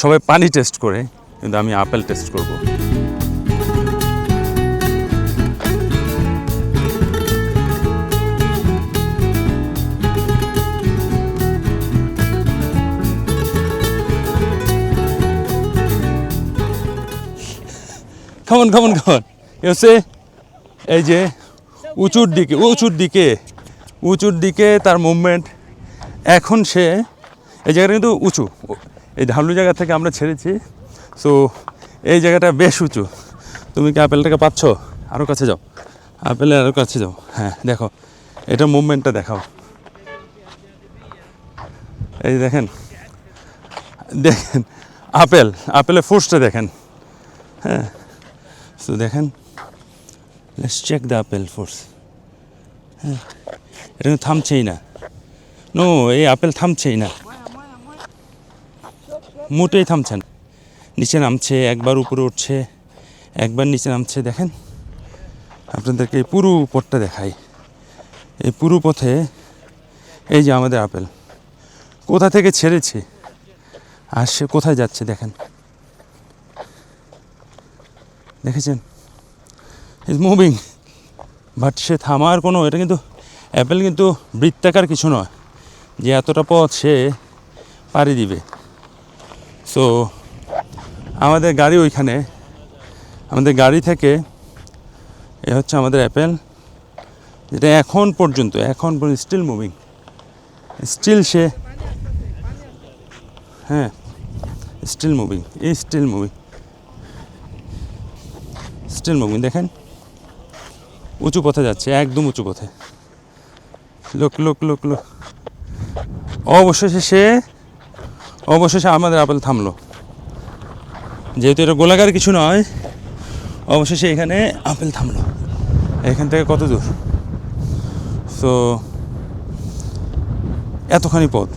সবাই পানি টেস্ট করে, কিন্তু আমি আপেল টেস্ট করব। খামন খামন খামন হচ্ছে এই যে উঁচুর দিকে উঁচুর দিকে উঁচুর দিকে তার মুভমেন্ট এখন সে, এই জায়গাটা কিন্তু উঁচু। এই ঢালু জায়গা থেকে আমরা ছেড়েছি। সো এই জায়গাটা বেশ উঁচু। তুমি কি আপেলটাকে পাচ্ছ? আরও কাছে যাও। আপেলের আরও কাছে যাও। হ্যাঁ দেখো, এটা মুভমেন্টটা দেখাও। এই দেখেন দেখেন, আপেল, আপেলের ফোর্সটা দেখেন। হ্যাঁ সো দেখেন let's check the apple force হ্যাঁ এটা থামছেই না। নো এই আপেল থামছেই না। মোটেই থামছে না। নিচে নামছে, একবার উপরে উঠছে, একবার নিচে নামছে, দেখেন। আপনাদেরকে এই পুরো পথটা দেখাই। এই পুরো পথে এই যে আমাদের আপেল। কোথা থেকে ছেড়েছে? আর সে কোথায় যাচ্ছে, দেখেন। দেখেছেন? ইজ মুভিং বাট সে থামার কোনো, এটা কিন্তু অ্যাপেল কিন্তু বৃত্তাকার কিছু নয়। যে এতটা পথ সে পাড়ি দিবে। সো আমাদের গাড়ি ওইখানে। আমাদের গাড়ি থেকে এ হচ্ছে আমাদের অ্যাপেল, যেটা এখন পর্যন্ত এখন পর্যন্ত স্টিল মুভিং স্টিল সে হ্যাঁ স্টিল মুভিং এই স্টিল মুভিং স্টিল মুভিং দেখেন। উঁচু পথে যাচ্ছে, একদম উঁচু পথে। লোক লোক লোক লোক অবশেষে সে অবশেষে আমাদের আপেল থামলো। যেহেতু এটা গোলাকার কিছু নয়, অবশেষে এখানে আপেল থামলো। এখান থেকে কত দূর? তো, এতখানি পথ।